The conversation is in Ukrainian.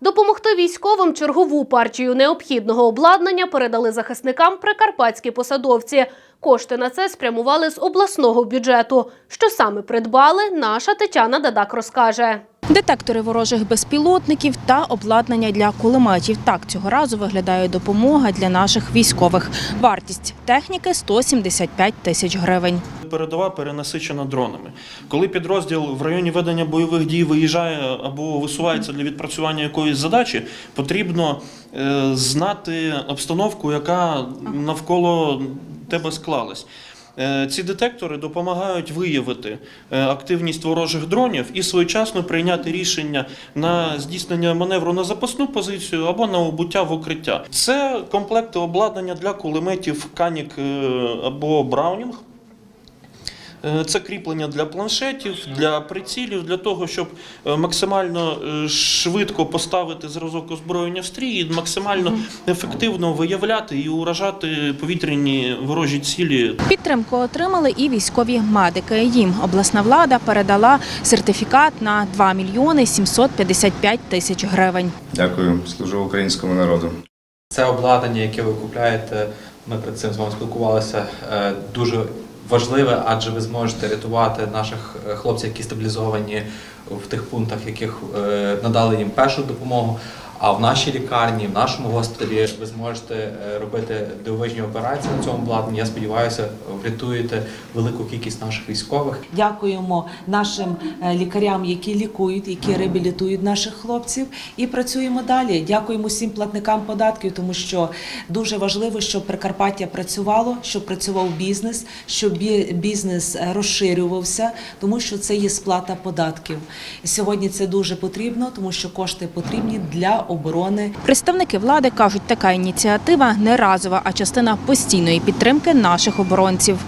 Допомогти військовим чергову партію необхідного обладнання передали захисникам прикарпатські посадовці. Кошти на це спрямували з обласного бюджету. Що саме придбали, наша Тетяна Дадак розкаже. Детектори ворожих безпілотників та обладнання для кулеметів. Так цього разу виглядає допомога для наших військових. Вартість техніки 175 тисяч гривень. Передова перенасичена дронами. Коли підрозділ в районі ведення бойових дій виїжджає або висувається для відпрацювання якоїсь задачі, потрібно е, знати обстановку, яка навколо тебе склалась. Е, Ці детектори допомагають виявити е, активність ворожих дронів і своєчасно прийняти рішення на здійснення маневру на запасну позицію або на убуття в укриття. Це комплекти обладнання для кулеметів Канік або Браунінг. Е, Це кріплення для планшетів, для прицілів, для того, щоб е, максимально е, швидко поставити зразок озброєння в стрій і максимально ефективно виявляти і уражати повітряні ворожі цілі Підтримку отримали і військові медики. Їм обласна влада передала сертифікат на 2 мільйони 755 тисяч гривень. Дякую, служу українському народу. Це обладнання, яке ви купляєте, ми перед цим з вами спілкувалися, дуже важливе, адже ви зможете рятувати наших е, хлопців, які стабілізовані в тих пунктах, яких е, надали їм першу допомогу. А в нашій лікарні, в нашому госпіталі ви зможете е, робити дивовижні операції на цьому обладнанні. Я сподіваюся, врятуєте велику кількість наших військових. Дякуємо нашим е, лікарям, які лікують, які реабілітують наших хлопців, і працюємо далі. Дякуємо всім платникам податків, тому що дуже важливо, щоб Прикарпаття працювало, щоб працював бізнес, щоб бізнес е, розширювався, тому що це є сплата податків. Сьогодні це дуже потрібно, тому що кошти потрібні для оборони Представники влади кажуть, така ініціатива не разова, а частина постійної підтримки наших оборонців.